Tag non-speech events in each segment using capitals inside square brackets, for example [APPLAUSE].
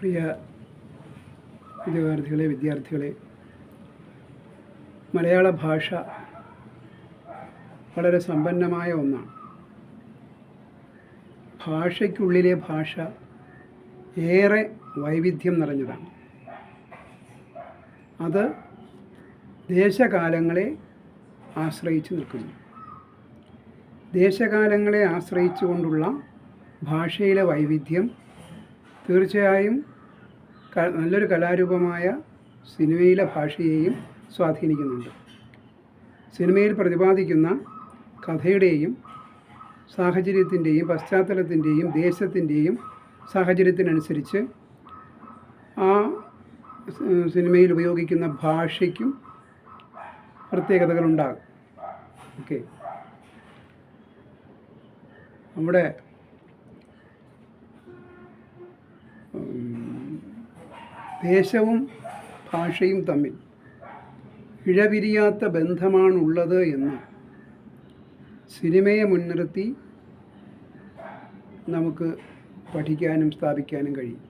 പ്രിയ വിദ്യാർത്ഥികളെ വിദ്യാർത്ഥികളെ മലയാള ഭാഷ വളരെ സമ്പന്നമായ ഒന്നാണ്. ഭാഷയ്ക്കുള്ളിലെ ഭാഷ ഏറെ വൈവിധ്യം നിറഞ്ഞതാണ്. അത് ദേശകാലങ്ങളെ ആശ്രയിച്ച് നിൽക്കുന്നു. ദേശകാലങ്ങളെ ആശ്രയിച്ചുകൊണ്ടുള്ള ഭാഷയിലെ വൈവിധ്യം തീർച്ചയായും നല്ലൊരു കലാരൂപമായ സിനിമയിലെ ഭാഷയെയും സ്വാധീനിക്കുന്നുണ്ട്. സിനിമയിൽ പ്രതിപാദിക്കുന്ന കഥയുടെയും സാഹചര്യത്തിന്റെയും പശ്ചാത്തലത്തിന്റെയും ദേശത്തിന്റെയും സാഹചര്യത്തിനനുസരിച്ച് ആ സിനിമയിൽ ഉപയോഗിക്കുന്ന ഭാഷയ്ക്കും പ്രത്യേകതകളുണ്ടാകും. ഓക്കെ. നമ്മുടെ ദേശവും ഭാഷയും തമ്മിൽ ഇഴപിരിയാത്ത ബന്ധമാണുള്ളത് എന്ന് സിനിമയെ മുൻനിർത്തി നമുക്ക് പഠിക്കാനും സ്ഥാപിക്കാനും കഴിയും.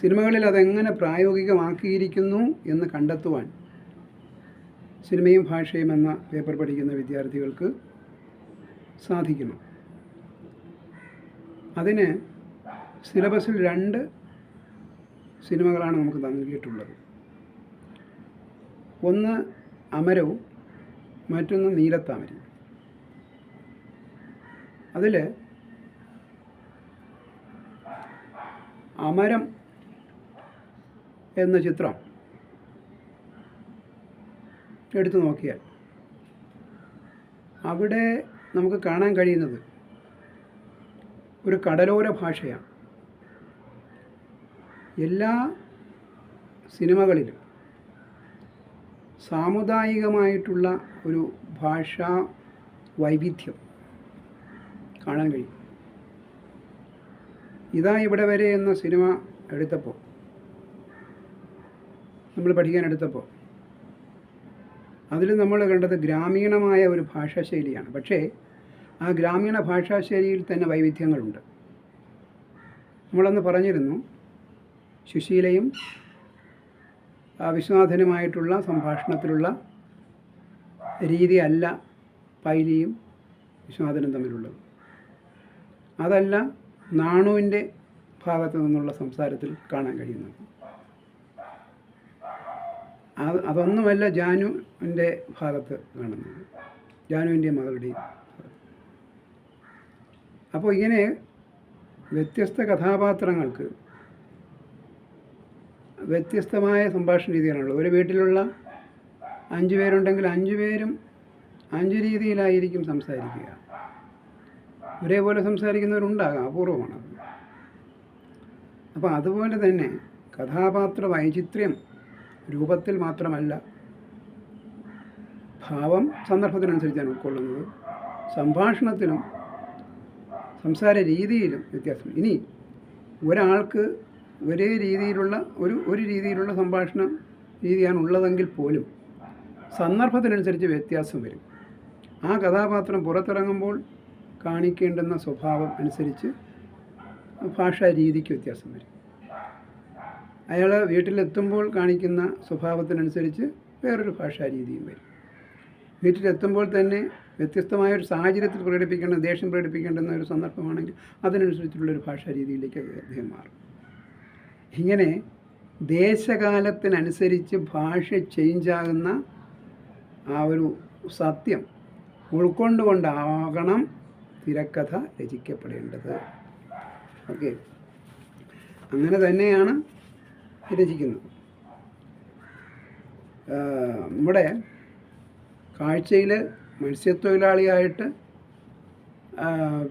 സിനിമകളിൽ അതെങ്ങനെ പ്രായോഗികമാക്കിയിരിക്കുന്നു എന്ന് കണ്ടെത്തുവാൻ സിനിമയും ഭാഷയും എന്ന പേപ്പർ പഠിക്കുന്ന വിദ്യാർത്ഥികൾക്ക് സാധിക്കണം. അതിന് സിലബസിൽ രണ്ട് സിനിമകളാണ് നമുക്ക് നൽകിയിട്ടുള്ളത്. ഒന്ന് അമരവും മറ്റൊന്ന് നീലത്താമരയും. അതിൽ അമരം എന്ന ചിത്രം എടുത്തു നോക്കിയാൽ അവിടെ നമുക്ക് കാണാൻ കഴിയുന്നത് ഒരു കടലോര ഭാഷയാണ്. എല്ലാ സിനിമകളിലും സാമുദായികമായിട്ടുള്ള ഒരു ഭാഷാ വൈവിധ്യം കാണാൻ കഴിയും. ഇതാ ഇവിടെ വരെ എന്ന സിനിമ എടുത്തപ്പോൾ നമ്മൾ പഠിക്കാൻ എടുത്തപ്പോൾ അതിൽ നമ്മൾ കണ്ടത് ഗ്രാമീണമായ ഒരു ഭാഷാശൈലിയാണ്. പക്ഷേ ആ ഗ്രാമീണ ഭാഷാശൈലിയിൽ തന്നെ വൈവിധ്യങ്ങളുണ്ട്. നമ്മളന്ന് പറഞ്ഞിരുന്നു സുശീലയും വിശ്വനാഥനുമായിട്ടുള്ള സംഭാഷണത്തിലുള്ള രീതി അല്ല പൈലിയും വിശ്വനാഥനും തമ്മിലുള്ളത്. അതല്ല നാണുവിന്റെ ഭാഗത്തു നിന്നുള്ള സംസാരത്തിൽ കാണാൻ കഴിയുന്നത്. അത് അതൊന്നുമല്ല ജാനുവിന്റെ ഭാഗത്ത് കാണുന്നത്. ജാനുവിന്റെ മകളുടെയും അപ്പോൾ ഇങ്ങനെ വ്യത്യസ്ത കഥാപാത്രങ്ങൾക്ക് വ്യത്യസ്തമായ സംഭാഷണ രീതികളാണുള്ളത് ഒരു വീട്ടിലുള്ള അഞ്ച് പേരുണ്ടെങ്കിൽ അഞ്ച് പേരും അഞ്ച് രീതിയിലായിരിക്കും സംസാരിക്കുക. ഒരേപോലെ സംസാരിക്കുന്നവരുണ്ടാകാം അപൂർവമാണ്. അപ്പോൾ അതുപോലെ തന്നെ കഥാപാത്ര വൈചിത്ര്യം രൂപത്തിൽ മാത്രമല്ല ഭാവം സന്ദർഭത്തിനനുസരിച്ചാണ് ഉൾക്കൊള്ളുന്നത്. സംഭാഷണത്തിലും സംസാര രീതിയിലും വ്യത്യാസം ഇനി ഒരാൾക്ക് ഒരേ രീതിയിലുള്ള ഒരു ഒരു രീതിയിലുള്ള സംഭാഷണം രീതിയാണ് ഉള്ളതെങ്കിൽ പോലും സന്ദർഭത്തിനനുസരിച്ച് വ്യത്യാസം വരും. ആ കഥാപാത്രം പുറത്തിറങ്ങുമ്പോൾ കാണിക്കേണ്ടുന്ന സ്വഭാവം അനുസരിച്ച് ഭാഷാ രീതിക്ക് വ്യത്യാസം വരും. അയാൾ വീട്ടിലെത്തുമ്പോൾ കാണിക്കുന്ന സ്വഭാവത്തിനനുസരിച്ച് വേറൊരു ഭാഷാ രീതിയും വരും. വീട്ടിലെത്തുമ്പോൾ തന്നെ വ്യത്യസ്തമായ ഒരു സാഹചര്യത്തിൽ പ്രകടിപ്പിക്കേണ്ട ദേഷ്യം പ്രകടിപ്പിക്കേണ്ടുന്ന ഒരു സന്ദർഭമാണെങ്കിൽ അതിനനുസരിച്ചുള്ളൊരു ഭാഷാ രീതിയിലേക്ക് അദ്ദേഹം മാറും. ഇങ്ങനെ ദേശകാലത്തിനനുസരിച്ച് ഭാഷ ചേഞ്ചാകുന്ന ആ ഒരു സത്യം ഉൾക്കൊണ്ടുകൊണ്ടാകണം തിരക്കഥ രചിക്കപ്പെടേണ്ടത്. ഓക്കെ. അങ്ങനെ തന്നെയാണ് രചിക്കുന്നത്. നമ്മുടെ കാഴ്ചയിൽ മത്സ്യത്തൊഴിലാളിയായിട്ട്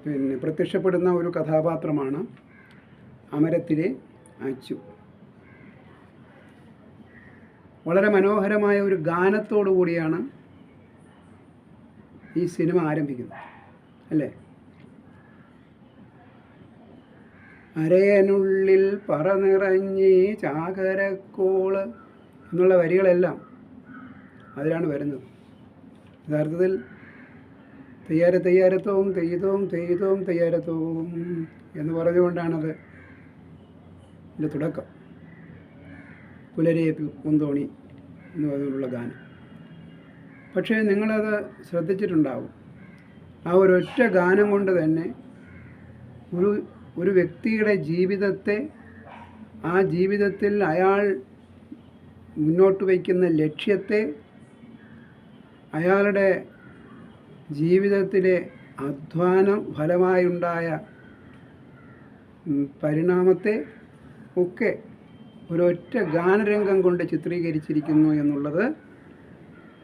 പിന്നെ പ്രത്യക്ഷപ്പെടുന്ന ഒരു കഥാപാത്രമാണ് അമരത്തിലെ അച്ചു വളരെ മനോഹരമായ ഒരു ഗാനത്തോടു കൂടിയാണ് ഈ സിനിമ ആരംഭിക്കുന്നത് അല്ലേ? അരയനുള്ളിൽ പറനിറഞ്ഞ് ചാകരക്കോൾ എന്നുള്ള വരികളെല്ലാം അതിലാണ് വരുന്നത്. യഥാർത്ഥത്തിൽ തെയ്യാര തെയ്യാരത്വവും തെയ്തവും തെയ്തവും തെയ്യാരത്വവും എന്ന് പറഞ്ഞുകൊണ്ടാണത് ഇതിന്റെ തുടക്കം. പുലരേ പൂന്തോണി എന്ന് പറഞ്ഞുള്ള ഗാനം. പക്ഷേ നിങ്ങളത് ശ്രദ്ധിച്ചിട്ടുണ്ടാവും. ആ ഒരൊറ്റ ഗാനം കൊണ്ട് തന്നെ ഒരു ഒരു വ്യക്തിയുടെ ജീവിതത്തെ ആ ജീവിതത്തിൽ അയാൾ മുന്നോട്ട് വയ്ക്കുന്ന ലക്ഷ്യത്തെ അയാളുടെ ജീവിതത്തിലെ അധ്വാനം ഫലമായുണ്ടായ പരിണാമത്തെ ഒക്കെ ഒരൊറ്റ ഗാനരംഗം കൊണ്ട് ചിത്രീകരിച്ചിരിക്കുന്നു എന്നുള്ളത്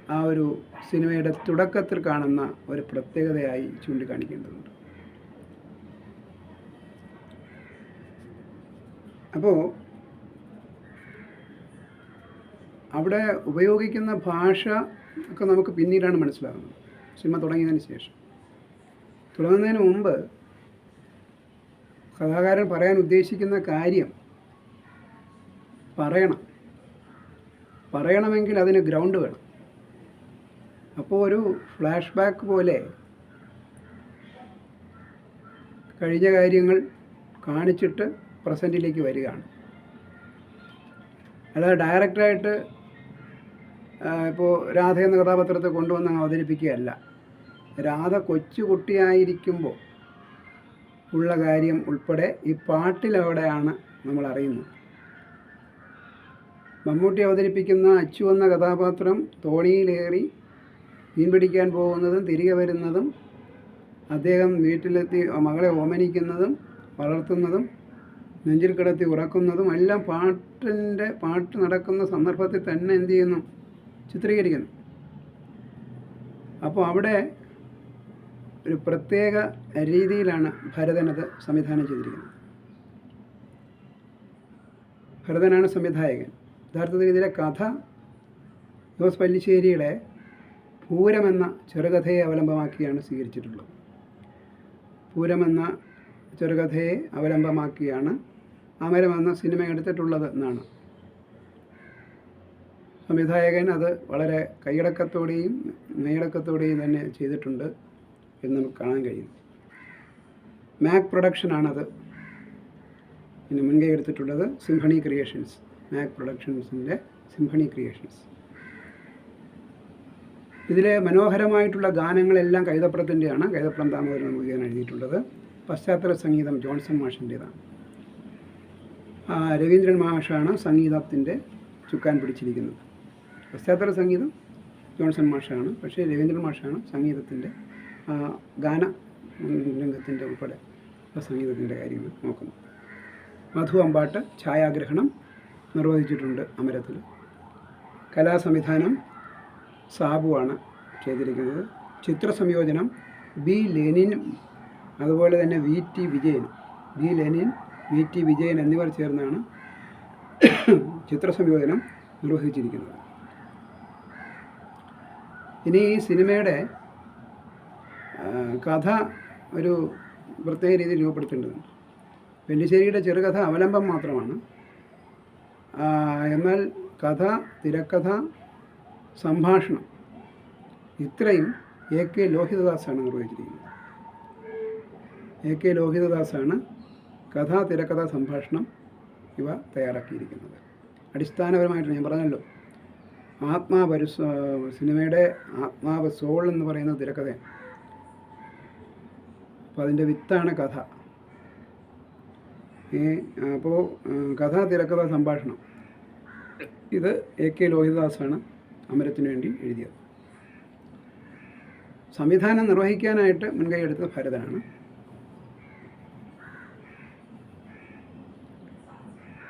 ആ ഒരു സിനിമയുടെ തുടക്കത്തിൽ കാണുന്ന ഒരു പ്രത്യേകതയായി ചൂണ്ടിക്കാണിക്കേണ്ടതുണ്ട്. അപ്പോൾ അവിടെ ഉപയോഗിക്കുന്ന ഭാഷ ഒക്കെ നമുക്ക് പിന്നീടാണ് മനസ്സിലാകുന്നത്. സിനിമ തുടങ്ങിയതിന് ശേഷം. തുടങ്ങുന്നതിന് മുമ്പ് കഥാകാരൻ പറയാൻ ഉദ്ദേശിക്കുന്ന കാര്യം പറയണം. പറയണമെങ്കിൽ അതിന് ഗ്രൗണ്ട് വേണം. അപ്പോൾ ഒരു ഫ്ലാഷ് ബാക്ക് പോലെ കഴിഞ്ഞ കാര്യങ്ങൾ കാണിച്ചിട്ട് പ്രസന്റിലേക്ക് വരികയാണ്. അല്ലാതെ ഡയറക്റ്റായിട്ട് ഇപ്പോൾ രാധ എന്ന കഥാപാത്രത്തെ കൊണ്ടുവന്ന് അവതരിപ്പിക്കുകയല്ല. രാധ കൊച്ചുകുട്ടിയായിരിക്കുമ്പോൾ ഉള്ള കാര്യം ഉൾപ്പെടെ ഈ പാട്ടിലവിടെയാണ് നമ്മൾ അറിയുന്നത് മമ്മൂട്ടി അവതരിപ്പിക്കുന്ന അച്ചു എന്ന കഥാപാത്രം തോണിയിലേറി മീൻ പിടിക്കാൻ പോകുന്നതും തിരികെ വരുന്നതും അദ്ദേഹം വീട്ടിലെത്തി മകളെ ഓമനിക്കുന്നതും വളർത്തുന്നതും നെഞ്ചിൽ കിടത്തി ഉറക്കുന്നതും എല്ലാം പാട്ടിന്റെ പാട്ട് നടക്കുന്ന സന്ദർഭത്തിൽ തന്നെ എന്തു ചെയ്യുന്നു? ചിത്രീകരിക്കുന്നു. അപ്പോൾ അവിടെ ഒരു പ്രത്യേക രീതിയിലാണ് ഭരതനത് സംവിധാനം ചെയ്തിരിക്കുന്നത്. ഭരതനാണ് സംവിധായകൻ. യഥാർത്ഥത്തിൽ ഇതിലെ കഥ ജോസ് പല്ലിശ്ശേരിയുടെ പൂരമെന്ന ചെറുകഥയെ അവലംബമാക്കിയാണ് സ്വീകരിച്ചിട്ടുള്ളത്. പൂരമെന്ന ചെറുകഥയെ അവലംബമാക്കിയാണ് അമരം എന്ന സിനിമ എടുത്തിട്ടുള്ളത് എന്നാണ്. സംവിധായകൻ അത് വളരെ കൈയടക്കത്തോടെയും നെയ്യടക്കത്തോടെയും തന്നെ ചെയ്തിട്ടുണ്ട് എന്ന് നമുക്ക് കാണാൻ കഴിയും. മാക് പ്രൊഡക്ഷനാണത്. പിന്നെ മുൻകൈ എടുത്തിട്ടുള്ളത് സിംഫണി ക്രിയേഷൻസ്. മാക് പ്രൊഡക്ഷൻസിന്റെ സിംഫണി ക്രിയേഷൻസ് ഇതിലെ മനോഹരമായിട്ടുള്ള ഗാനങ്ങളെല്ലാം കൈതപ്പുറത്തിന്റെയാണ് കൈതപ്പുറം ദാമോദരൻ മുഖേന എഴുതിയിട്ടുള്ളത്. പശ്ചാത്തല സംഗീതം ജോൺസൺ മാഷിന്റേതാണ്. രവീന്ദ്രൻ മാഷാണ് സംഗീതത്തിന്റെ ചുക്കാൻ പിടിച്ചിരിക്കുന്നത്. പശ്ചാത്തല സംഗീതം ജോൺസൺ മാഷാണ്. പക്ഷേ രവീന്ദ്രൻ മാഷാണ് സംഗീതത്തിന്റെ ഗാന രംഗത്തിന്റെ ഉൾപ്പെടെ സംഗീതത്തിന്റെ കാര്യങ്ങൾ നോക്കുന്നത്. മധു അമ്പാട്ട് ഛായാഗ്രഹണം നിർവഹിച്ചിട്ടുണ്ട് അമരത്തിൽ. കലാസംവിധാനം സാബുവാണ് ചെയ്തിരിക്കുന്നത്. ചിത്രസംയോജനം ബി ലെനിനും അതുപോലെ തന്നെ V T Vijayan. B Lenin V T Vijayan എന്നിവർ ചേർന്നാണ് ചിത്രസംയോജനം നിർവഹിച്ചിരിക്കുന്നത്. ഇനി ഈ സിനിമയുടെ കഥ ഒരു പ്രത്യേക രീതിയിൽ രൂപപ്പെടുത്തേണ്ടതുണ്ട്. പെല്ലിശ്ശേരിയുടെ ചെറുകഥ അവലംബം മാത്രമാണ്. എന്നാൽ കഥ തിരക്കഥ സംഭാഷണം ഇത്രയും എ കെ ലോഹിതദാസാണ് നിർവഹിച്ചിരിക്കുന്നത്. എ കെ ലോഹിതദാസാണ് കഥ തിരക്കഥ സംഭാഷണം ഇവ തയ്യാറാക്കിയിരിക്കുന്നത്. അടിസ്ഥാനപരമായിട്ട് ഞാൻ പറഞ്ഞല്ലോ ആത്മാപരു സിനിമയുടെ ആത്മാവ് സോൾ എന്ന് പറയുന്ന തിരക്കഥയാണ് അപ്പോൾ അതിന്റെ വിത്താണ് കഥ. ഈ അപ്പോൾ കഥ തിരക്കഥ സംഭാഷണം. ഇത് എ കെ ലോഹിതദാസാണ് അമരത്തിന് വേണ്ടി എഴുതിയത്. സംവിധാനം നിർവഹിക്കാനായിട്ട് മുൻകൈ എടുത്ത ഭരതനാണ്.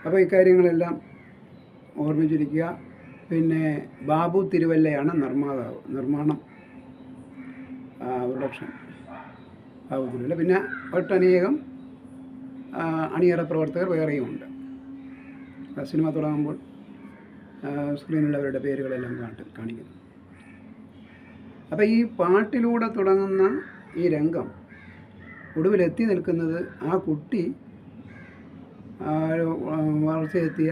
അപ്പോൾ ഇക്കാര്യങ്ങളെല്ലാം ഓർമ്മിച്ചിരിക്കുക. പിന്നെ ബാബു തിരുവല്ലയാണ് നിർമ്മാതാവ് നിർമ്മാണം പ്രൊഡക്ഷൻ ബാബു തിരുവല്ല. പിന്നെ ഒട്ടനേകം അണിയറ പ്രവർത്തകർ വേറെയുമുണ്ട്. സിനിമ തുടങ്ങുമ്പോൾ അവരുടെ പേരുകളെല്ലാം കാട്ട് കാണിക്കുന്നു. അപ്പോൾ ഈ പാട്ടിലൂടെ തുടങ്ങുന്ന ഈ രംഗം ഒടുവിലെത്തി നിൽക്കുന്നത് ആ കുട്ടി വളർച്ചയെത്തിയ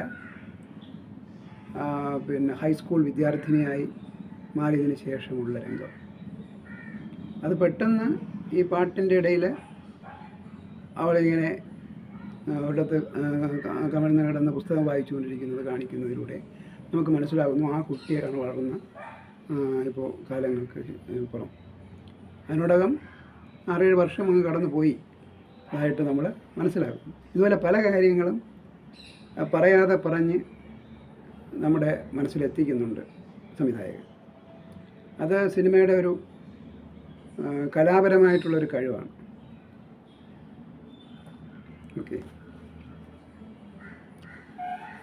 പിന്നെ ഹൈസ്കൂൾ വിദ്യാർത്ഥിനിയായി മാറിയതിന് ശേഷമുള്ള രംഗം. അത് പെട്ടെന്ന് ഈ പാട്ടിന്റെ ഇടയിൽ അവളിങ്ങനെ ഒരിടത്ത് കമഴ്ന്ന് കിടന്ന പുസ്തകം വായിച്ചുകൊണ്ടിരിക്കുന്നത് കാണിക്കുന്നതിലൂടെ നമുക്ക് മനസ്സിലാകുന്നു ആ കുട്ടിയാണ് വളർന്ന ഇപ്പോൾ കാലങ്ങൾക്ക് പുറം അതിനോടകം ആറേഴ് വർഷം അങ്ങ് കടന്നു പോയി അതായിട്ട് നമ്മൾ മനസ്സിലാക്കും ഇതുപോലെ പല കാര്യങ്ങളും പറയാതെ പറഞ്ഞ് നമ്മുടെ മനസ്സിലെത്തിക്കുന്നുണ്ട് സംവിധായകൻ. അത് സിനിമയുടെ ഒരു കലാപരമായിട്ടുള്ളൊരു കഴിവാണ്. ഓക്കെ.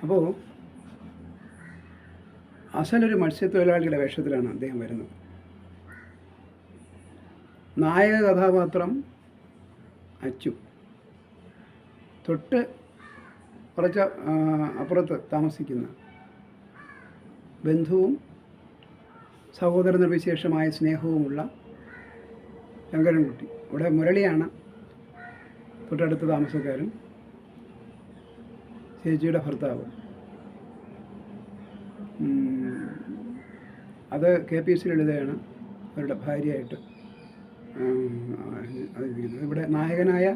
അപ്പോൾ അസലൊരു മത്സ്യത്തൊഴിലാളിയുടെ വേഷത്തിലാണ് അദ്ദേഹം വരുന്നത്. നായക കഥാപാത്രം അച്ചു. തൊട്ട് കുറച്ച് അപ്പുറത്ത് താമസിക്കുന്ന ബന്ധുവും സഹോദര നിർവിശേഷമായ സ്നേഹവുമുള്ള ശങ്കരൻകുട്ടി. ഇവിടെ മുരളിയാണ് തൊട്ടടുത്ത താമസക്കാരൻ. ചേച്ചിയുടെ ഭർത്താവ്. അത് കെ പി എസ് ലളിതയാണ് അവരുടെ ഭാര്യയായിട്ട്. അവതരിപ്പിക്കുന്നത് ഇവിടെ നായകനായ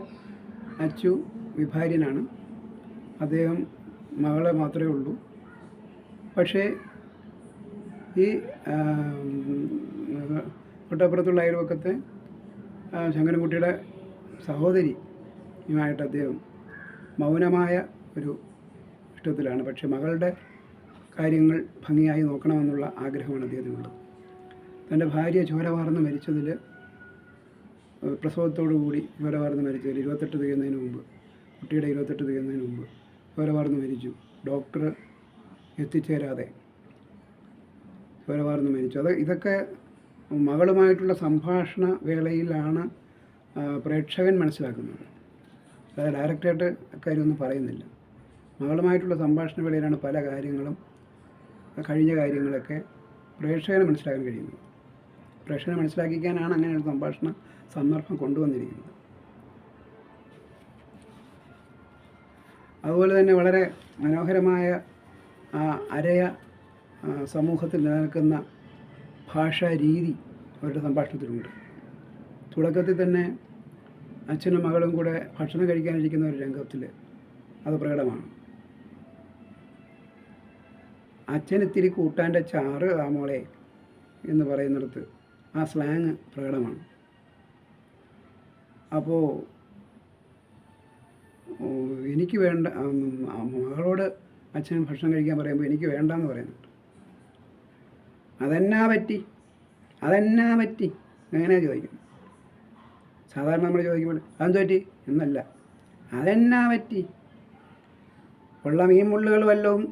അച്ചു വിഭാര്യനാണ്. അദ്ദേഹം മകളെ മാത്രമേ ഉള്ളൂ. പക്ഷേ ഈ ആം, തൊട്ടപ്പുറത്തുള്ള അയൽവക്കത്തെ ശങ്കരൻകുട്ടിയുടെ സഹോദരിയുമായിട്ട് അദ്ദേഹം മൗനമായ ഒരു ഇഷ്ടത്തിലാണ്. പക്ഷേ മകളുടെ കാര്യങ്ങൾ ഭംഗിയായി നോക്കണമെന്നുള്ള ആഗ്രഹമാണ് അദ്ദേഹത്തിനുള്ളത്. തന്റെ ഭാര്യ ചോരവാർന്ന് മരിച്ചതിൽ പ്രസവത്തോടുകൂടി പ്രസവത്തോടു കൂടി ചോരവാർന്ന് മരിച്ചതിൽ ഇരുപത്തെട്ട് തികയുന്നതിന് മുമ്പ് കുട്ടിയുടെ ഇരുപത്തെട്ട് തികയുന്നതിന് മുമ്പ് ചോരവാർന്ന് മരിച്ചു. ഡോക്ടർ എത്തിച്ചേരാതെ ചോരവാർന്ന് മരിച്ചു. അത് ഇതൊക്കെ മകളുമായിട്ടുള്ള സംഭാഷണ വേളയിലാണ് പ്രേക്ഷകൻ മനസ്സിലാക്കുന്നത്. അതായത് ഡയറക്റ്റായിട്ട് കാര്യമൊന്നും പറയുന്നില്ല. മകളുമായിട്ടുള്ള സംഭാഷണ വേളയിലാണ് പല കാര്യങ്ങളും കഴിഞ്ഞ കാര്യങ്ങളൊക്കെ പ്രേക്ഷകന് മനസ്സിലാക്കാൻ കഴിയുന്നത്. പ്രേക്ഷകനെ മനസ്സിലാക്കിക്കാനാണ് അങ്ങനെ ഒരു സംഭാഷണ സന്ദർഭം കൊണ്ടുവന്നിരിക്കുന്നത്. അതുപോലെ തന്നെ വളരെ മനോഹരമായ ആ അരയ സമൂഹത്തിൽ നിലനിൽക്കുന്ന ഭാഷാ രീതി അവരുടെ സംഭാഷണത്തിലുണ്ട്. തുടക്കത്തിൽ തന്നെ അച്ഛനും മകളും കൂടെ ഭക്ഷണം കഴിക്കാനിരിക്കുന്ന ഒരു രംഗത്തിൽ അത് പ്രകടമാണ്. അച്ഛൻ ഇത്തിരി കൂട്ടാന്റെ ചാറ് ആ മോളെ എന്ന് പറയുന്നിടത്ത് ആ സ്ലാങ് പ്രകടമാണ്. അപ്പോൾ എനിക്ക് വേണ്ട മകളോട് അച്ഛൻ ഭക്ഷണം കഴിക്കാൻ പറയുമ്പോൾ എനിക്ക് വേണ്ടാന്ന് പറയുന്നുണ്ട്. അതെന്നാ പറ്റി? അതെന്നാ പറ്റി? അങ്ങനെ ചോദിക്കുന്നത് സാധാരണ നമ്മൾ ചോദിക്കുമ്പോൾ അതെന്ത് പറ്റി? എന്നല്ല. അതെന്നാ പറ്റി? ഉള്ള മീൻ മുള്ളുകൾ വല്ലതും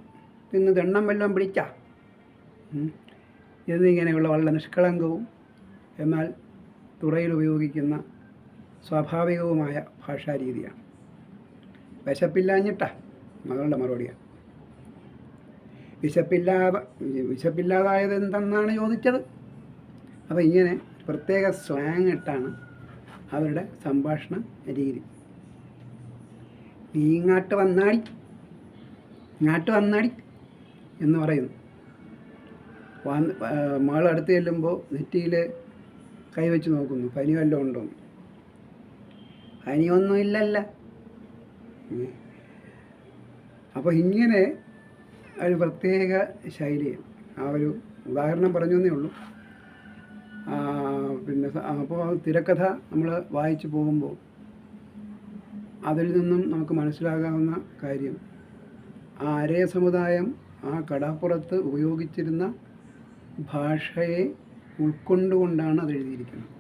തിന്ന് ദണ്ണം വല്ലതും പിടിച്ച? എന്നിങ്ങനെയുള്ള വളരെ നിഷ്കളങ്കവും എന്നാൽ തുറയിൽ ഉപയോഗിക്കുന്ന സ്വാഭാവികവുമായ ഭാഷാരീതിയാണ്. വിശപ്പില്ലാഞ്ഞിട്ടാ മകളുടെ മറുപടിയാണ് വിശപ്പില്ലാതെ വിശപ്പില്ലാതായത് എന്തെന്നാണ് ചോദിച്ചത്? അപ്പോൾ ഇങ്ങനെ പ്രത്യേക സ്ലാങ് ഇട്ടാണ് അവരുടെ സംഭാഷണ രീതി. നീ ഇങ്ങാട്ട് വന്നാടി. ഇങ്ങാട്ട് വന്നാടി. എന്ന് പറയുന്നു. വന്ന് മകൾ അടുത്ത് ചെല്ലുമ്പോൾ നെറ്റിയിൽ കൈവച്ച് നോക്കുന്നു. പനി വല്ലതും ഉണ്ടോ. പനിയൊന്നും ഇല്ലല്ല. അപ്പോൾ ഇങ്ങനെ ഒരു പ്രത്യേക ശൈലി ആ ഒരു ഉദാഹരണം പറഞ്ഞു എന്നേ ഉള്ളൂ പിന്നെ അപ്പോൾ തിരക്കഥ നമ്മൾ വായിച്ചു പോകുമ്പോൾ അതിൽ നിന്നും നമുക്ക് മനസ്സിലാകാവുന്ന കാര്യം ആ അരയ സമുദായം ആ കടാപ്പുറത്ത് ഉപയോഗിച്ചിരുന്ന ഭാഷയെ ഉൾക്കൊണ്ടുകൊണ്ടാണ് അത് എഴുതിയിരിക്കുന്നത്.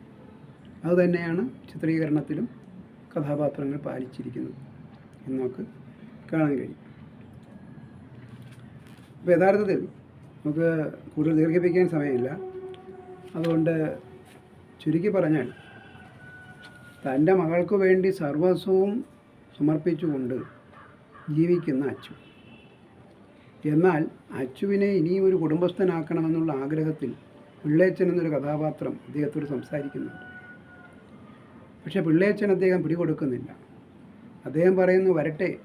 അതുതന്നെയാണ് ചിത്രീകരണത്തിലും കഥാപാത്രങ്ങൾ പാലിച്ചിരിക്കുന്നത് എന്ന് നമുക്ക് കാണാൻ കഴിയും. അപ്പോൾ യഥാർത്ഥത്തിൽ നമുക്ക് കൂടുതൽ ദീർഘിപ്പിക്കാൻ സമയമില്ല. അതുകൊണ്ട് ചുരുക്കി പറഞ്ഞാൽ തന്റെ മകൾക്ക് വേണ്ടി സർവസ്വവും സമർപ്പിച്ചുകൊണ്ട് ജീവിക്കുന്ന അച്ചു എന്നാൽ അച്ചുവിനെ ഇനിയും ഒരു കുടുംബസ്ഥനാക്കണമെന്നുള്ള ആഗ്രഹത്തിൽ പിള്ളേച്ചൻ എന്നൊരു കഥാപാത്രം അദ്ദേഹത്തോട് സംസാരിക്കുന്നുണ്ട്. പക്ഷേ പിള്ളേച്ചൻ അദ്ദേഹം പിടികൊടുക്കുന്നില്ല. അദ്ദേഹം പറയുന്നു വരട്ടെ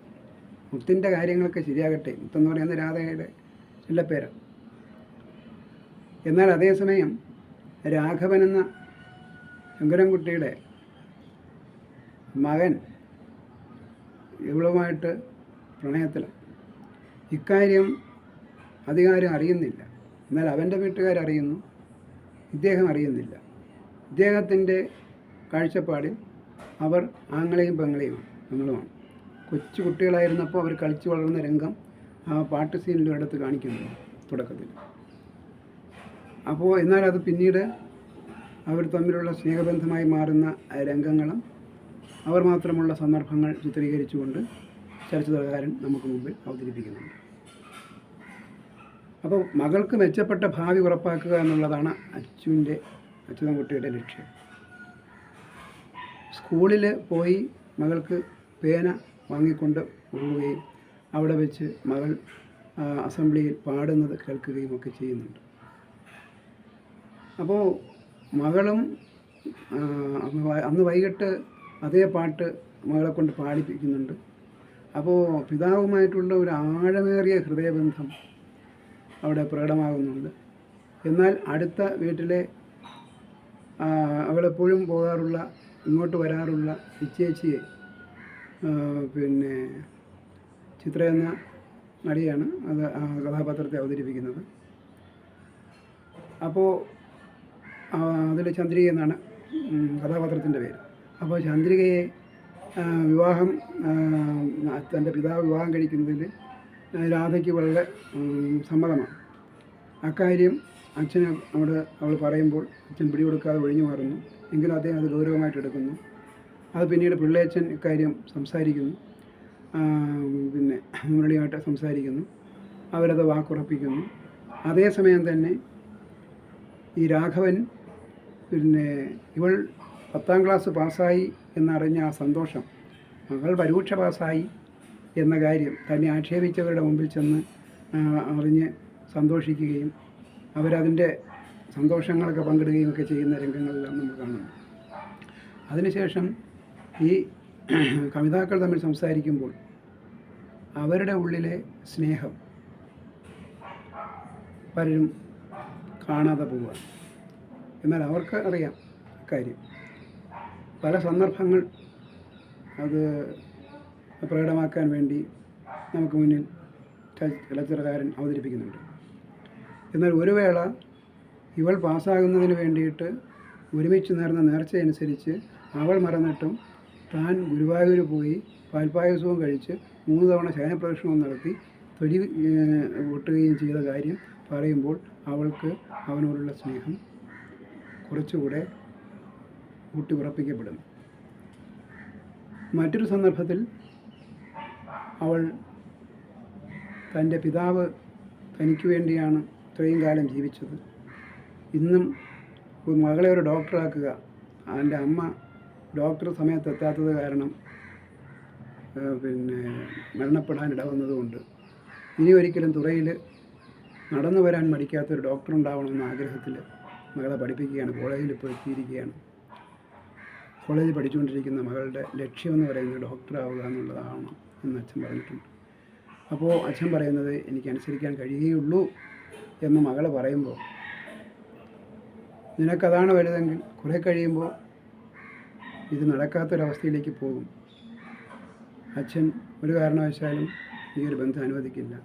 മുത്തിന്റെ കാര്യങ്ങളൊക്കെ ശരിയാകട്ടെ. മുത്തെന്ന് പറയുന്ന രാധയുടെ പേര്. എന്നാൽ അതേസമയം രാഘവൻ എന്ന ശങ്കരൻകുട്ടിയുടെ മകൻ ഇവളുമായിട്ട് പ്രണയത്തിലാണ് ഇക്കാര്യം അധികാരം അറിയുന്നില്ല. എന്നാൽ അവന്റെ വീട്ടുകാരറിയുന്നു ഇദ്ദേഹം അറിയുന്നില്ല. ഇദ്ദേഹത്തിന്റെ കാഴ്ചപ്പാടിൽ അവർ ആങ്ങളെയും പെങ്ങളെയും പെങ്ങളുമാണ് കൊച്ചു കുട്ടികളായിരുന്നപ്പോൾ അവർ കളിച്ചു വളർന്ന രംഗം ആ പാട്ട് സീനിലും അടുത്ത് കാണിക്കുന്നു തുടക്കത്തിൽ. അപ്പോൾ എന്നാൽ അത് പിന്നീട് അവർ തമ്മിലുള്ള സ്നേഹബന്ധമായി മാറുന്ന രംഗങ്ങളും അവർ മാത്രമുള്ള സന്ദർഭങ്ങൾ ചിത്രീകരിച്ചുകൊണ്ട് ചലച്ചിത്രകാരൻ നമുക്ക് മുമ്പിൽ അവതരിപ്പിക്കുന്നുണ്ട്. അപ്പോൾ മകൾക്ക് മെച്ചപ്പെട്ട ഭാവി ഉറപ്പാക്കുക എന്നുള്ളതാണ് അച്ചുവിന്റെ അച്യുതൻകുട്ടിയുടെ ലക്ഷ്യം. സ്കൂളിൽ പോയി മകൾക്ക് പേന വാങ്ങിക്കൊണ്ട് പോവുകയും അവിടെ വെച്ച് മകൾ അസംബ്ലിയിൽ പാടുന്നത് കേൾക്കുകയും ഒക്കെ ചെയ്യുന്നുണ്ട്. അപ്പോൾ മകളും അന്ന് വൈകിട്ട് അതേ പാട്ട് മകളെ കൊണ്ട് പാടിപ്പിക്കുന്നുണ്ട്. അപ്പോൾ പിതാവുമായിട്ടുള്ള ഒരു ആഴമേറിയ ഹൃദയബന്ധം അവിടെ പ്രകടമാകുന്നുണ്ട് എന്നാൽ അടുത്ത വീട്ടിലെ അവളെപ്പോഴും പോകാറുള്ള ഇങ്ങോട്ട് വരാറുള്ള ഇച്ചേച്ചിയെ പിന്നെ ചിത്ര എന്ന നടിയാണ് അത് ആ കഥാപാത്രത്തെ അവതരിപ്പിക്കുന്നത്. അപ്പോൾ അതിൽ ചന്ദ്രിക എന്നാണ് കഥാപാത്രത്തിന്റെ പേര്. അപ്പോൾ ചന്ദ്രികയെ വിവാഹം തന്റെ പിതാവ് വിവാഹം കഴിക്കുന്നതിൽ രാധയ്ക്ക് വളരെ സമ്മതമാണ്. അക്കാര്യം അച്ഛന് അവിടെ അവൾ പറയുമ്പോൾ അച്ഛൻ പിടികൊടുക്കാതെ ഒഴിഞ്ഞു മാറുന്നു. എങ്കിലും അദ്ദേഹം അത് ഗൗരവമായിട്ട് എടുക്കുന്നു. അത് പിന്നീട് പിള്ളേച്ചൻ ഇക്കാര്യം സംസാരിക്കുന്നു. പിന്നെ മുരളിയായിട്ട് സംസാരിക്കുന്നു. അവരത് വാക്കുറപ്പിക്കുന്നു. അതേസമയം തന്നെ ഈ രാഘവൻ പിന്നെ ഇവൾ പത്താം ക്ലാസ് പാസ്സായി എന്നറിഞ്ഞ ആ സന്തോഷം. മകൾ പരീക്ഷ പാസ്സായി. എന്ന കാര്യം തന്നെ ആക്ഷേപിച്ചവരുടെ മുമ്പിൽ ചെന്ന് അറിഞ്ഞ് സന്തോഷിക്കുകയും അവരതിന്റെ സന്തോഷങ്ങളൊക്കെ പങ്കിടുകയും ഒക്കെ ചെയ്യുന്ന രംഗങ്ങളെല്ലാം നമ്മൾ കാണുന്നു. അതിനുശേഷം ഈ കവിതാക്കൾ തമ്മിൽ സംസാരിക്കുമ്പോൾ അവരുടെ ഉള്ളിലെ സ്നേഹം പലരും കാണാതെ പോവുക. എന്നാൽ അവർക്ക് അറിയാം കാര്യം പല സന്ദർഭങ്ങൾ അത് പ്രകടമാക്കാൻ വേണ്ടി നമുക്ക് മുന്നിൽ ചല- ചലച്ചിത്രകാരൻ അവതരിപ്പിക്കുന്നുണ്ട്. എന്നാൽ ഒരു വേള ഇവൾ പാസ്സാകുന്നതിന് വേണ്ടിയിട്ട് ഒരുമിച്ച് നേർന്ന നേർച്ചയനുസരിച്ച് അവൾ മറന്നിട്ടും താൻ ഗുരുവായൂർ പോയി പാൽപ്പായസവും കഴിച്ച് മൂന്ന് തവണ ശയനപ്രദക്ഷിണവും നടത്തി തൊലി ഒട്ടുകയും ചെയ്ത കാര്യം പറയുമ്പോൾ അവൾക്ക് അവനോടുള്ള സ്നേഹം കുറച്ചുകൂടെ ഊട്ടി ഉറപ്പിക്കപ്പെടുന്നു മറ്റൊരു സന്ദർഭത്തിൽ അവൾ തന്റെ പിതാവ് തനിക്ക് വേണ്ടിയാണ് ഇത്രയും കാലം ജീവിച്ചത്. ഇന്നും ഒരു മകളെ ഒരു ഡോക്ടറാക്കുക. എന്റെ അമ്മ ഡോക്ടർ സമയത്ത് എത്താത്തത് കാരണം പിന്നെ മരണപ്പെടാൻ ഇടവന്നതുകൊണ്ട് ഇനി ഒരിക്കലും തുറയിൽ നടന്നു വരാൻ മടിക്കാത്തൊരു ഡോക്ടർ ഉണ്ടാവണമെന്ന ആഗ്രഹത്തിൽ മകളെ പഠിപ്പിക്കുകയാണ്. കോളേജിൽ ഇപ്പോൾ എത്തിയിരിക്കുകയാണ്. കോളേജിൽ പഠിച്ചുകൊണ്ടിരിക്കുന്ന മകളുടെ ലക്ഷ്യമെന്ന് പറയുന്നത് ഡോക്ടറാവുക എന്നുള്ളതാണ്. എന്ന് അച്ഛൻ പറഞ്ഞിട്ടുണ്ട്. അപ്പോൾ അച്ഛൻ പറയുന്നത് എനിക്ക് അനുസരിക്കാൻ കഴിയുകയുള്ളൂ എന്ന് മകൾ പറയുമ്പോൾ നിനക്കതാണ് വലുതെങ്കിൽ കുറേ കഴിയുമ്പോൾ ഇത് നടക്കാത്തൊരവസ്ഥയിലേക്ക് പോകും. അച്ഛൻ ഒരു കാരണവശാലും ഈ ഒരു ബന്ധം അനുവദിക്കില്ല.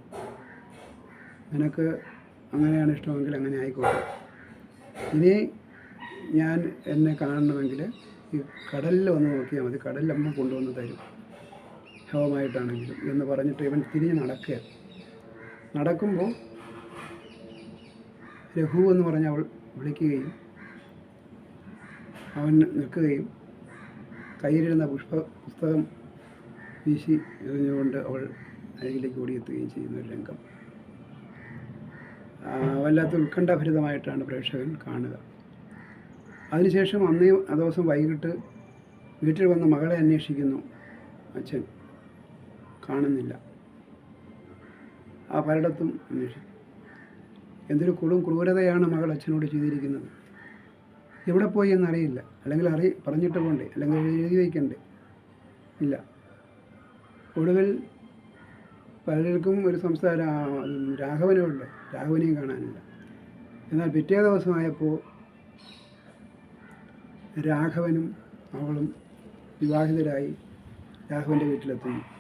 നിനക്ക് അങ്ങനെയാണ് ഇഷ്ടമെങ്കിൽ അങ്ങനെ ആയിക്കോട്ടെ. ഇനി ഞാൻ എന്നെ കാണണമെങ്കിൽ ഈ കടലിൽ വന്ന് നോക്കിയാൽ മതി. കടലിൽ അമ്മ കൊണ്ടുവന്ന് തരും. ശവമായിട്ടാണെങ്കിലും എന്ന് പറഞ്ഞിട്ട് ഇവൻ തിരിഞ്ഞ് നടക്കുക നടക്കുമ്പോൾ രഘു എന്ന് പറഞ്ഞ് അവൾ വിളിക്കുകയും അവൻ നിൽക്കുകയും കയ്യിലിരുന്ന പുഷ്പ പുസ്തകം വീശി എറിഞ്ഞുകൊണ്ട് അവൾ അരികിലേക്ക് ഓടിയെത്തുകയും ചെയ്യുന്ന ഒരു രംഗം. വല്ലാത്ത ഉത്കണ്ഠഭരിതമായിട്ടാണ് പ്രേക്ഷകൻ കാണുക. അതിനുശേഷം അന്നേ ആ ദിവസം വൈകിട്ട് വീട്ടിൽ വന്ന മകളെ അന്വേഷിക്കുന്നു അച്ഛൻ. കാണുന്നില്ല. ആ പലയിടത്തും അന്വേഷിക്കും. എന്തൊരു കൊടും ക്രൂരതയാണ് മകൾ അച്ഛനോട് ചെയ്തിരിക്കുന്നത്. എവിടെ പോയി എന്നറിയില്ല. അല്ലെങ്കിൽ അറി പറഞ്ഞിട്ട് പോണ്ടേ. അല്ലെങ്കിൽ എഴുതി വയ്ക്കണ്ടേ ഇല്ല. ഒടുവിൽ പലർക്കും ഒരു സംസാരം രാഘവനുണ്ട് രാഘവനെയും കാണാനില്ല. എന്നാൽ പിറ്റേ ദിവസമായപ്പോൾ രാഘവനും അവളും വിവാഹിതരായി രാഘവന്റെ വീട്ടിലെത്തുന്നു.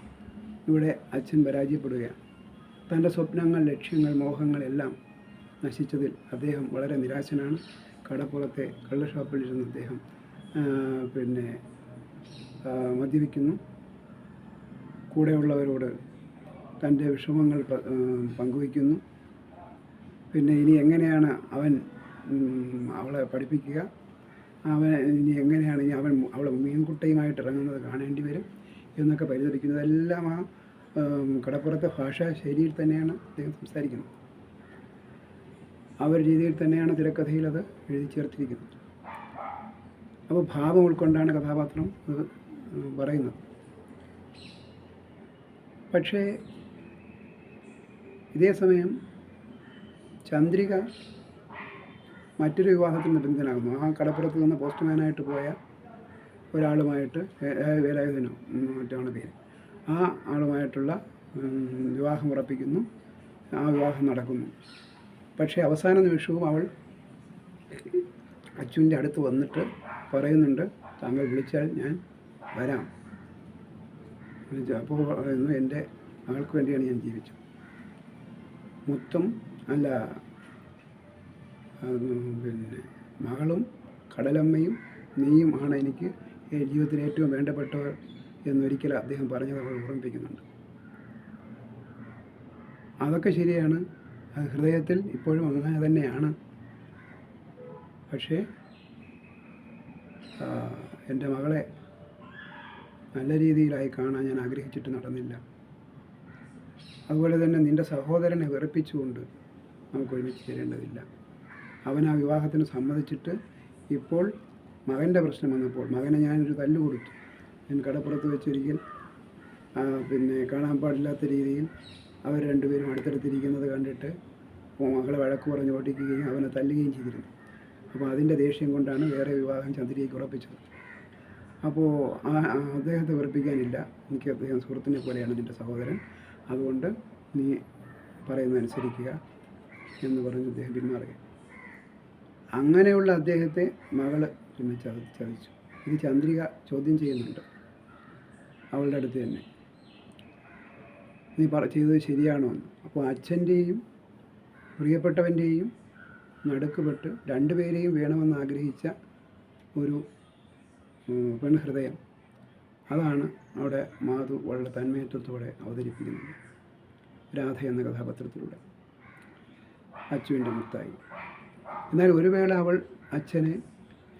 ഇവിടെ അച്ഛൻ പരാജയപ്പെടുകയാണ്. തന്റെ സ്വപ്നങ്ങൾ ലക്ഷ്യങ്ങൾ മോഹങ്ങളെല്ലാം നശിച്ചതിൽ അദ്ദേഹം വളരെ നിരാശനാണ്. കടപ്പുറത്തെ കള്ള ഷോപ്പിൽ ഇരുന്ന് അദ്ദേഹം പിന്നെ മദ്യപിക്കുന്നു. കൂടെയുള്ളവരോട് തന്റെ വിഷമങ്ങൾ പങ്കുവയ്ക്കുന്നു. പിന്നെ ഇനി എങ്ങനെയാണ് അവൻ അവളെ പഠിപ്പിക്കുക? അവൻ ഇനി എങ്ങനെയാണ് ഇനി അവൻ അവളെ മീൻകുട്ടയുമായിട്ട് ഇറങ്ങുന്നത് കാണേണ്ടി വരും എന്നൊക്കെ പരിതപിക്കുന്നതെല്ലാം ആ കടപ്പുറത്തെ ഭാഷാ ശൈലിയിൽ തന്നെയാണ് അദ്ദേഹം സംസാരിക്കുന്നത്. ആ ഒരു രീതിയിൽ തന്നെയാണ് തിരക്കഥയിൽ അത് എഴുതി ചേർത്തിരിക്കുന്നത്. അപ്പോൾ ഭാവം ഉൾക്കൊണ്ടാണ് കഥാപാത്രം അത് പറയുന്നത്. പക്ഷേ ഇതേ സമയം ചന്ദ്രിക മറ്റൊരു വിവാഹത്തിന് നിർബന്ധിതനാകുന്നു ആ കടപ്പുറത്ത് നിന്ന് പോസ്റ്റ്മാനായിട്ട് പോയ ഒരാളുമായിട്ട് വേലായുധനോ മറ്റാണ് പേര്. ആ ആളുമായിട്ടുള്ള വിവാഹം ഉറപ്പിക്കുന്നു. ആ വിവാഹം നടക്കുന്നു. പക്ഷേ അവസാന നിമിഷവും അവൾ അച്ചുവിന്റെ അടുത്ത് വന്നിട്ട് പറയുന്നുണ്ട് താങ്കൾ വിളിച്ചാൽ ഞാൻ വരാം. അപ്പോൾ പറയുന്നു എന്റെ അവൾക്ക് വേണ്ടിയാണ് ഞാൻ ജീവിച്ചത്. മുത്തും അല്ല പിന്നെ മകളും കടലമ്മയും നീയും ആണ് എനിക്ക് ജീവിതത്തിൽ ഏറ്റവും വേണ്ടപ്പെട്ടവർ. എന്നൊരിക്കൽ അദ്ദേഹം പറഞ്ഞത് അവർ ഓർമ്മിപ്പിക്കുന്നുണ്ട്. അതൊക്കെ ശരിയാണ്. അത് ഹൃദയത്തിൽ ഇപ്പോഴും അങ്ങനെ തന്നെയാണ്. പക്ഷേ എന്റെ മകളെ നല്ല രീതിയിലായി കാണാൻ ഞാൻ ആഗ്രഹിച്ചിട്ട് നടന്നില്ല. അതുപോലെ തന്നെ നിന്റെ സഹോദരനെ വെറുപ്പിച്ചുകൊണ്ട് നമുക്ക് ഒരുമിച്ച് ചേരേണ്ടതില്ല. അവൻ ആ വിവാഹത്തിന് സമ്മതിച്ചിട്ട് ഇപ്പോൾ മകന്റെ പ്രശ്നം വന്നപ്പോൾ മകനെ ഞാനൊരു കല്ല് കൊടുത്തു. ഞാൻ കടപ്പുറത്ത് വെച്ചൊരിക്കൽ പിന്നെ കാണാൻ പാടില്ലാത്ത രീതിയിൽ അവർ രണ്ടുപേരും അടുത്തടുത്തിരിക്കുന്നത് കണ്ടിട്ട് മകളെ വഴക്ക് പറഞ്ഞ് ഓടിക്കുകയും അവനെ തല്ലുകയും ചെയ്തിരുന്നു. അപ്പോൾ അതിന്റെ ദേഷ്യം കൊണ്ടാണ് വേറെ വിവാഹം ചന്ദ്രികയ്ക്ക് ഉറപ്പിച്ചത്. അപ്പോൾ അദ്ദേഹത്തെ വെറുപ്പിക്കാനില്ല. എനിക്ക് അദ്ദേഹം സുഹൃത്തിനെ പോലെയാണ് നിന്റെ സഹോദരൻ. അതുകൊണ്ട് നീ പറയുന്നതനുസരിക്കുക എന്ന് പറഞ്ഞ് അദ്ദേഹം പിന്മാറുക അങ്ങനെയുള്ള അദ്ദേഹത്തെ മകൾ പിന്നെ ചതി ചതിച്ചു. ഇത് ചന്ദ്രിക ചോദ്യം ചെയ്യുന്നുണ്ട്. അവളുടെ അടുത്ത് തന്നെ. നീ പറ ചെയ്തത് ശരിയാണോ എന്ന്. അപ്പോൾ അച്ഛന്റെയും പ്രിയപ്പെട്ടവന്റെയും നടുക്കുപെട്ട് രണ്ടുപേരെയും വേണമെന്ന് ആഗ്രഹിച്ച ഒരു പെൺഹൃദയം അതാണ് അവിടെ മാധു വളരെ തന്മയത്വത്തോടെ അവതരിപ്പിക്കുന്നത്. രാധ എന്ന കഥാപാത്രത്തിലൂടെ. അച്ചുവിന്റെ മുത്തായി. എന്നാൽ ഒരു വേള അവൾ അച്ഛനെ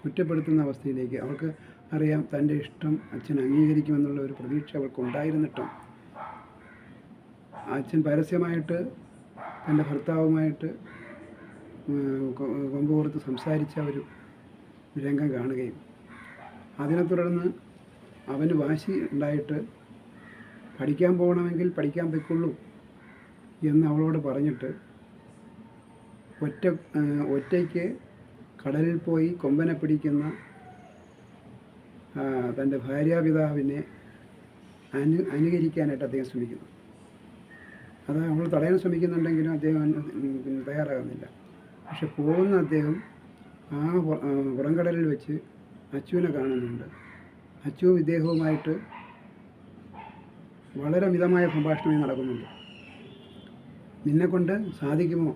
കുറ്റപ്പെടുത്തുന്ന അവസ്ഥയിലേക്ക് അവൾക്ക് അറിയാം തന്റെ ഇഷ്ടം അച്ഛൻ അംഗീകരിക്കുമെന്നുള്ള ഒരു പ്രതീക്ഷ അവൾക്ക് ഉണ്ടായിരുന്നിട്ടും അച്ഛൻ പരസ്യമായിട്ട് തന്റെ ഭർത്താവുമായിട്ട് ഉം, കൊമ്പ് കോർത്ത് സംസാരിച്ച ഒരു രംഗം കാണുകയും അതിനെ തുടർന്ന് അവന് വാശി ഉണ്ടായിട്ട് പഠിക്കാൻ പോകണമെങ്കിൽ പഠിക്കാൻ പൊയ്ക്കൊള്ളൂ എന്ന് അവളോട് പറഞ്ഞിട്ട് ഒറ്റ ഒറ്റയ്ക്ക് കടലിൽ പോയി കൊമ്പനെ പിടിക്കുന്ന തന്റെ ഭാര്യാപിതാവിനെ അനു അനുകരിക്കാനായിട്ട് അദ്ദേഹം ശ്രമിക്കുന്നു. അത് അവൾ തടയാൻ ശ്രമിക്കുന്നുണ്ടെങ്കിലും അദ്ദേഹം തയ്യാറാകുന്നില്ല. പക്ഷെ പോകുന്ന അദ്ദേഹം ആ പുറംകടലിൽ വെച്ച് അച്ചുവിനെ കാണുന്നുണ്ട്. അച്ചുവും ഇദ്ദേഹവുമായിട്ട് വളരെ മിതമായ സംഭാഷണമേ നടക്കുന്നുണ്ട്. നിന്നെക്കൊണ്ട് സാധിക്കുമോ?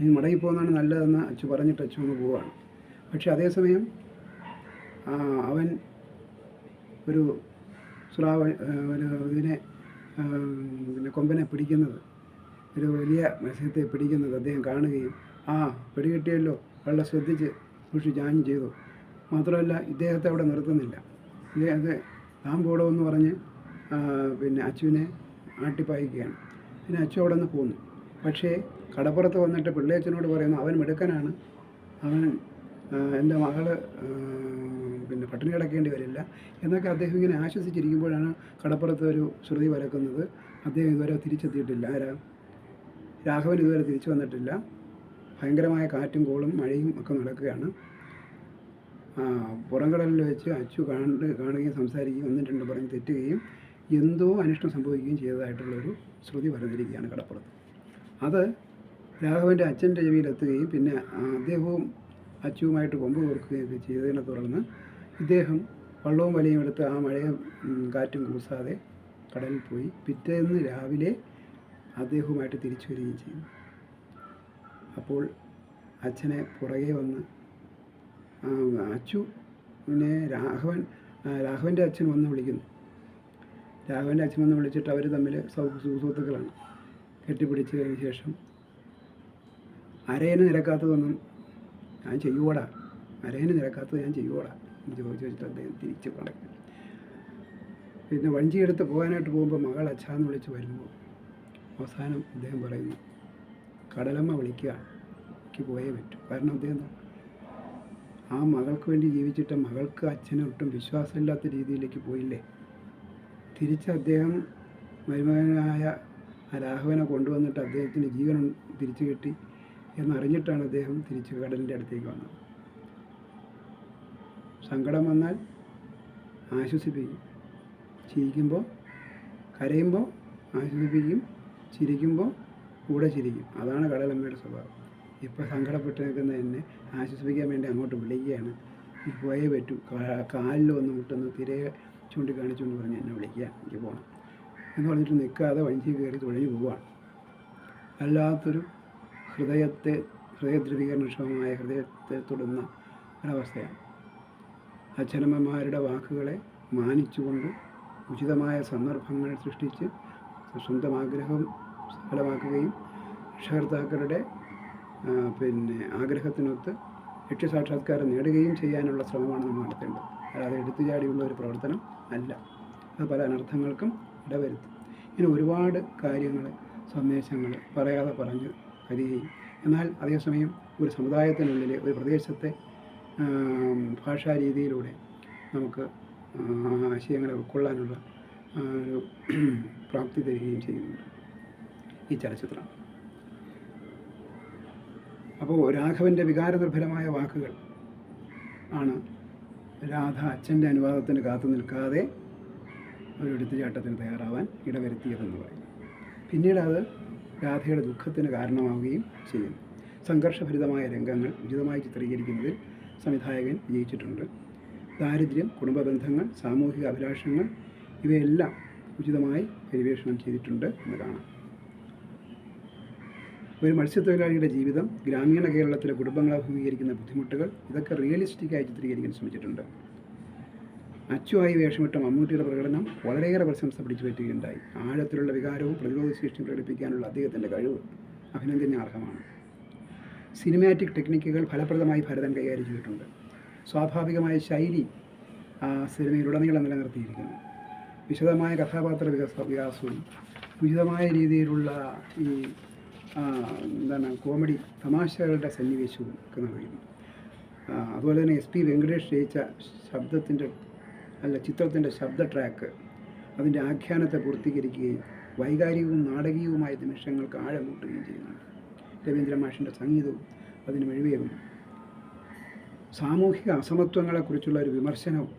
നീ മടങ്ങിപ്പോകുന്നതാണ് നല്ലതെന്ന് അച്ചു പറഞ്ഞിട്ട് അച്ചു അങ്ങ് പോവാണ് പക്ഷെ അതേസമയം അവൻ ഒരു സ്രാവ് ഒരു ഇതിനെ പിന്നെ കൊമ്പനെ പിടിക്കുന്നത് ഒരു വലിയ മത്സ്യത്തെ പിടിക്കുന്നത് അദ്ദേഹം കാണുകയും ആ പിടികിട്ടിയല്ലോ വളരെ ശ്രദ്ധിച്ച് സൂക്ഷിച്ച് ആഞ്ഞ് ചെയ്തു. മാത്രമല്ല ഇദ്ദേഹത്തെ അവിടെ നിർത്തുന്നില്ല. ഇദ്ദേഹത്തെ താൻ പോടമെന്ന് പറഞ്ഞ് പിന്നെ അച്ചുവിനെ ആട്ടിപ്പായിക്കുകയാണ്. പിന്നെ അച്ചു അവിടെ നിന്ന് പോന്നു. പക്ഷേ കടപ്പുറത്ത് വന്നിട്ട് പിള്ളേച്ചനോട് പറയുന്നു അവൻ മിടുക്കനാണ്. അവൻ എന്റെ മകൾ പിന്നെ പട്ടിണി കിടക്കേണ്ടി വരില്ല എന്നൊക്കെ അദ്ദേഹം ഇങ്ങനെ ആശ്വസിച്ചിരിക്കുമ്പോഴാണ് കടപ്പുറത്ത് ഒരു ശ്രുതി വരക്കുന്നത്. അദ്ദേഹം ഇതുവരെ തിരിച്ചെത്തിയിട്ടില്ല. ആരാ? രാഘവൻ ഇതുവരെ തിരിച്ചു വന്നിട്ടില്ല. ഭയങ്കരമായ കാറ്റും കോളും മഴയും ഒക്കെ നടക്കുകയാണ്. പുറംകടലിൽ വെച്ച് അച്ചു കണ്ട് കാണുകയും സംസാരിക്കുകയും ഒന്നും രണ്ടും പറഞ്ഞ് തെറ്റുകയും എന്തോ അനിഷ്ടം സംഭവിക്കുകയും ചെയ്തതായിട്ടുള്ളൊരു ശ്രുതി പറഞ്ഞിരിക്കുകയാണ് കടപ്പുറത്ത്. അത് രാഘവന്റെ അച്ഛന്റെ ചെവിയിലെത്തുകയും പിന്നെ അദ്ദേഹവും അച്ചുവുമായിട്ട് കൊമ്പ് കോർക്കുകയൊക്കെ ചെയ്തതിനെ തുടർന്ന് ഇദ്ദേഹം വള്ളവും വലയും എടുത്ത് ആ മഴയും കാറ്റും കൂസാതെ കടലിൽ പോയി. പിറ്റേന്ന് രാവിലെ അദ്ദേഹവുമായിട്ട് തിരിച്ചു വരികയും ചെയ്യും അപ്പോൾ അച്ഛനെ പുറകെ വന്ന് അച്ചു പിന്നെ രാഘവൻ രാഘവന്റെ അച്ഛൻ വന്ന് വിളിക്കുന്നു. രാഘവന്റെ അച്ഛൻ വന്ന് വിളിച്ചിട്ട് അവർ തമ്മിൽ സുഹൃത്തുക്കളാണ്. സുഹൃത്തുക്കളാണ് കഴിഞ്ഞ ശേഷം അരയന് നിരക്കാത്തതൊന്നും ഞാൻ ചെയ്യുവോടാ? അരയന് നിരക്കാത്തത് ഞാൻ ചെയ്യുവോടാ? എന്ന് ചോദിച്ചു വെച്ചിട്ട് അദ്ദേഹം തിരിച്ച് പറയും. പിന്നെ വഞ്ചിയെടുത്ത് പോകാനായിട്ട് പോകുമ്പോൾ മകൾ അച്ഛാന്ന് വിളിച്ച് വരുമ്പോൾ അവസാനം അദ്ദേഹം പറയുന്നു കടലമ്മ വിളിക്കുക എനിക്ക് പോയേ പറ്റൂ. കാരണം അദ്ദേഹം? ആ മകൾക്ക് വേണ്ടി ജീവിച്ചിട്ട മകൾക്ക് അച്ഛനെ ഒട്ടും വിശ്വാസമില്ലാത്ത രീതിയിലേക്ക് പോയില്ലേ? തിരിച്ച് അദ്ദേഹം മരുമകനായ രാഘവനെ കൊണ്ടുവന്നിട്ട് അദ്ദേഹത്തിന് ജീവൻ തിരിച്ചു കിട്ടി എന്നറിഞ്ഞിട്ടാണ് അദ്ദേഹം തിരിച്ച് കടലിന്റെ അടുത്തേക്ക് വന്നത്. സങ്കടം വന്നാൽ ആശ്വസിപ്പിക്കും. ചിരിക്കുമ്പോൾ കരയുമ്പോൾ ആശ്വസിപ്പിക്കും. ചിരിക്കുമ്പോൾ കൂടെ ചിരിക്കും. അതാണ് കടലമ്മയുടെ സ്വഭാവം. ഇപ്പോൾ സങ്കടപ്പെട്ട് നിൽക്കുന്ന എന്നെ ആശ്വസിപ്പിക്കാൻ വേണ്ടി അങ്ങോട്ട് വിളിക്കുകയാണ്. ഈ പോയേ പറ്റൂ. കാലിൽ വന്ന് മുട്ടുന്ന തിരയെ ചൂണ്ടിക്കാണിച്ചുകൊണ്ട് പറഞ്ഞ് എന്നെ വിളിക്കുക. എനിക്ക് പോകണം എന്ന് പറഞ്ഞിട്ട് നിൽക്കാതെ വഞ്ചി കയറി തുഴഞ്ഞു പോവുകയാണ്. വല്ലാത്തൊരു ഹൃദയത്തെ ഹൃദയദ്രവീകരണക്ഷമമായ ഹൃദയത്തെ തൊടുന്ന ഒരവസ്ഥയാണ്. അച്ഛനമ്മമാരുടെ വാക്കുകളെ മാനിച്ചുകൊണ്ട് ഉചിതമായ സന്ദർഭങ്ങൾ സൃഷ്ടിച്ച് സ്വന്തം ആഗ്രഹം സഫലമാക്കുകയും രക്ഷകർത്താക്കളുടെ പിന്നെ ആഗ്രഹത്തിനൊത്ത് ലക്ഷ്യസാക്ഷാത്കാരം നേടുകയും ചെയ്യാനുള്ള ശ്രമമാണ് നമ്മൾ നടത്തേണ്ടത്. അല്ലാതെ എടുത്തുചാടിയുള്ള ഒരു പ്രവർത്തനം അല്ല. അത് പല അനർത്ഥങ്ങൾക്കും ഇടവരുത്തും. ഇങ്ങനെ ഒരുപാട് കാര്യങ്ങൾ സന്ദേശങ്ങൾ പറയാതെ പറഞ്ഞ് വരികയും എന്നാൽ അതേസമയം ഒരു സമുദായത്തിനുള്ളിൽ ഒരു പ്രദേശത്തെ ആം, ഭാഷാ രീതിയിലൂടെ നമുക്ക് ആശയങ്ങളെ ഉൾക്കൊള്ളാനുള്ള ഒരു [CLEARS THROAT] പ്രാപ്തി തരികയും ചെയ്യുന്നുണ്ട് ഈ ചലച്ചിത്രം. അപ്പോൾ രാഘവന്റെ വികാരനിർഭരമായ വാക്കുകൾ ആണ് രാധ അച്ഛന്റെ അനുവാദത്തിന് കാത്തു നിൽക്കാതെ ഒരു എടുത്തുചാട്ടത്തിന് തയ്യാറാവാൻ ഇടവരുത്തിയതെന്ന് പറയും പിന്നീട് അത് രാധയുടെ ദുഃഖത്തിന് കാരണമാവുകയും ചെയ്യുന്നു. സംഘർഷഭരിതമായ രംഗങ്ങൾ ഉചിതമായി ചിത്രീകരിക്കുന്നതിൽ സംവിധായകൻ വിജയിച്ചിട്ടുണ്ട്. ദാരിദ്ര്യം കുടുംബബന്ധങ്ങൾ സാമൂഹിക അഭിലാഷങ്ങൾ ഇവയെല്ലാം ഉചിതമായി പരിവേഷണം ചെയ്തിട്ടുണ്ട് എന്ന് കാണാം ഒരു മത്സ്യത്തൊഴിലാളിയുടെ ജീവിതം ഗ്രാമീണ കേരളത്തിലെ കുടുംബങ്ങൾ അഭിമുഖീകരിക്കുന്ന ബുദ്ധിമുട്ടുകൾ ഇതൊക്കെ റിയലിസ്റ്റിക്കായി ചിത്രീകരിക്കാൻ ശ്രമിച്ചിട്ടുണ്ട്. അച്ചുവായി വേഷമിട്ട മമ്മൂട്ടിയുടെ പ്രകടനം വളരെയേറെ പ്രശംസ പിടിച്ചു പറ്റുകയുണ്ടായി. ആഴത്തിലുള്ള വികാരവും പ്രതിരോധ ശേഷിയും പ്രകടിപ്പിക്കാനുള്ള അദ്ദേഹത്തിന്റെ കഴിവ് അഭിനന്ദനാർഹമാണ് സിനിമാറ്റിക് ടെക്നിക്കുകൾ ഫലപ്രദമായി ഭരതൻ കൈകാര്യം ചെയ്തിട്ടുണ്ട്. സ്വാഭാവികമായ ശൈലി സിനിമയിലുടനീളം നിലനിർത്തിയിരിക്കുന്നു. വിശദമായ കഥാപാത്ര വികസ വികാസവും ഉചിതമായ രീതിയിലുള്ള ഈ എന്താണ് കോമഡി തമാശകളുടെ സന്നിവേശവും ഒക്കെ നൽകുന്നു അതുപോലെ തന്നെ എസ് പി വെങ്കടേഷ് രചിച്ച ശബ്ദത്തിന്റെ അല്ല ചിത്രത്തിന്റെ ശബ്ദ ട്രാക്ക് അതിന്റെ ആഖ്യാനത്തെ പൂർത്തീകരിക്കുകയും വൈകാരികവും നാടകീയവുമായ നിമിഷങ്ങൾക്ക് ആഴം കൂട്ടുകയും ചെയ്യുന്നുണ്ട്. രവീന്ദ്ര മാഷിന്റെ സംഗീതവും അതിന് മെഴുകയും സാമൂഹിക അസമത്വങ്ങളെക്കുറിച്ചുള്ള ഒരു വിമർശനവും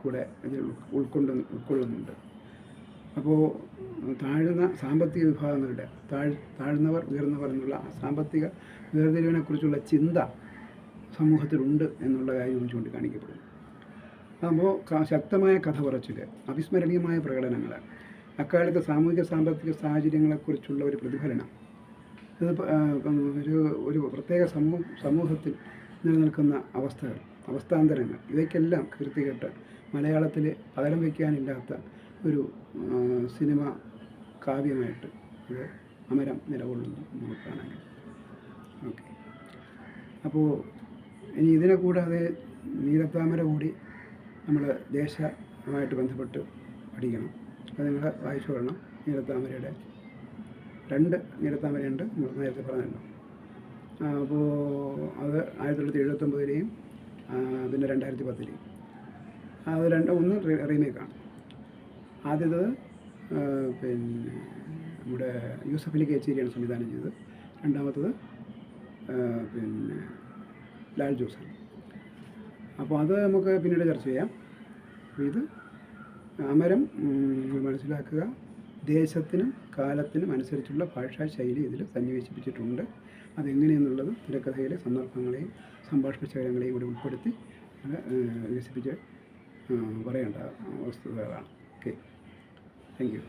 കൂടെ ഇതിൽ ഉൾക്കൊണ്ട് ഉൾക്കൊള്ളുന്നുണ്ട്. അപ്പോൾ താഴ്ന്ന സാമ്പത്തിക വിഭാഗങ്ങളുടെ താഴ് താഴ്ന്നവർ ഉയർന്നവർ എന്നുള്ള സാമ്പത്തിക വേർതിരിവിനെക്കുറിച്ചുള്ള ചിന്ത സമൂഹത്തിലുണ്ട് എന്നുള്ള കാര്യവും ചൂണ്ടിക്കാണിക്കപ്പെടുന്നു. അപ്പോൾ ശക്തമായ കഥ പറച്ചിൽ അവിസ്മരണീയമായ പ്രകടനങ്ങൾ അക്കാലത്തെ സാമൂഹിക സാമ്പത്തിക സാഹചര്യങ്ങളെക്കുറിച്ചുള്ള ഒരു പ്രതിഫലനം ഇത് ഒരു ഒരു പ്രത്യേക സമൂഹ സമൂഹത്തിൽ നിലനിൽക്കുന്ന അവസ്ഥകൾ അവസ്ഥാന്തരങ്ങൾ ഇവയ്ക്കെല്ലാം കീർത്തികെട്ട് മലയാളത്തിൽ പകരം വയ്ക്കാനില്ലാത്ത ഒരു സിനിമ കാവ്യമായിട്ട് ഇത് അമരം നിലകൊള്ളുന്നു നമുക്ക് കാണാൻ ഓക്കെ. അപ്പോൾ ഇനി ഇതിനെ കൂടാതെ നീലത്താമര കൂടി നമ്മൾ ദേശമായിട്ട് ബന്ധപ്പെട്ട് പഠിക്കണം. അത് നിങ്ങൾ വായിച്ചു കൊള്ളണം നീലത്താമരയുടെ രണ്ട് നീലത്താമരയുണ്ട് നമ്മൾ നേരത്തെ പറഞ്ഞല്ലോ. അപ്പോൾ അത് ആയിരത്തി തൊള്ളായിരത്തി എഴുപത്തൊമ്പതിലെയും പിന്നെ രണ്ടായിരത്തി പത്തിലെയും അത് രണ്ട് ഒന്ന് റീമേക്കാണ്. ആദ്യത്തത് ആ, പിന്നെ നമ്മുടെ യൂസഫ് അലി കേച്ചേരിയാണ് സംവിധാനം ചെയ്തത്. രണ്ടാമത്തത് പിന്നെ ലാൽ ജോസാണ് അപ്പോൾ അത് നമുക്ക് പിന്നീട് ചർച്ച ചെയ്യാം. ഇത് അമരം മനസ്സിലാക്കുക ദേശത്തിനും കാലത്തിനും അനുസരിച്ചുള്ള ഭാഷാ ശൈലി ഇതിൽ സന്നിവേശിപ്പിച്ചിട്ടുണ്ട്. അതെങ്ങനെയെന്നുള്ളത് തിരക്കഥയിലെ സന്ദർഭങ്ങളെയും സംഭാഷണ ശൈലങ്ങളെയും കൂടി ഉൾപ്പെടുത്തി വികസിപ്പിച്ച് പറയേണ്ട വസ്തുതകളാണ്. ഓക്കെ. Thank you.